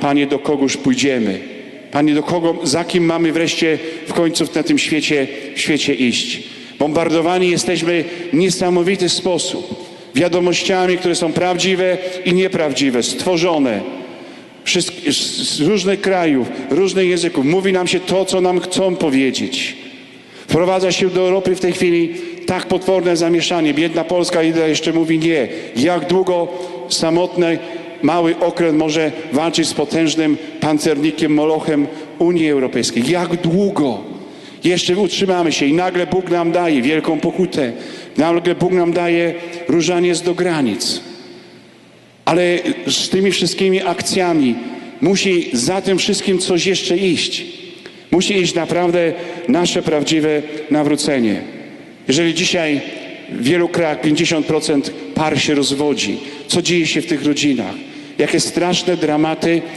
Panie, do kogoż pójdziemy? Panie, do kogo, za kim mamy wreszcie w końcu na tym świecie, świecie iść? Bombardowani jesteśmy w niesamowity sposób wiadomościami, które są prawdziwe i nieprawdziwe, stworzone z różnych krajów, różnych języków. Mówi nam się to, co nam chcą powiedzieć. Wprowadza się do Europy w tej chwili tak potworne zamieszanie. Biedna Polska jeszcze mówi nie. Jak długo samotny, mały okręt może walczyć z potężnym pancernikiem Molochem Unii Europejskiej? Jak długo? Jeszcze utrzymamy się i nagle Bóg nam daje wielką pokutę. Nagle Bóg nam daje różaniec do granic. Ale z tymi wszystkimi akcjami musi za tym wszystkim coś jeszcze iść. Musi iść naprawdę nasze prawdziwe nawrócenie. Jeżeli dzisiaj w wielu krajach 50% par się rozwodzi, co dzieje się w tych rodzinach? Jakie straszne dramaty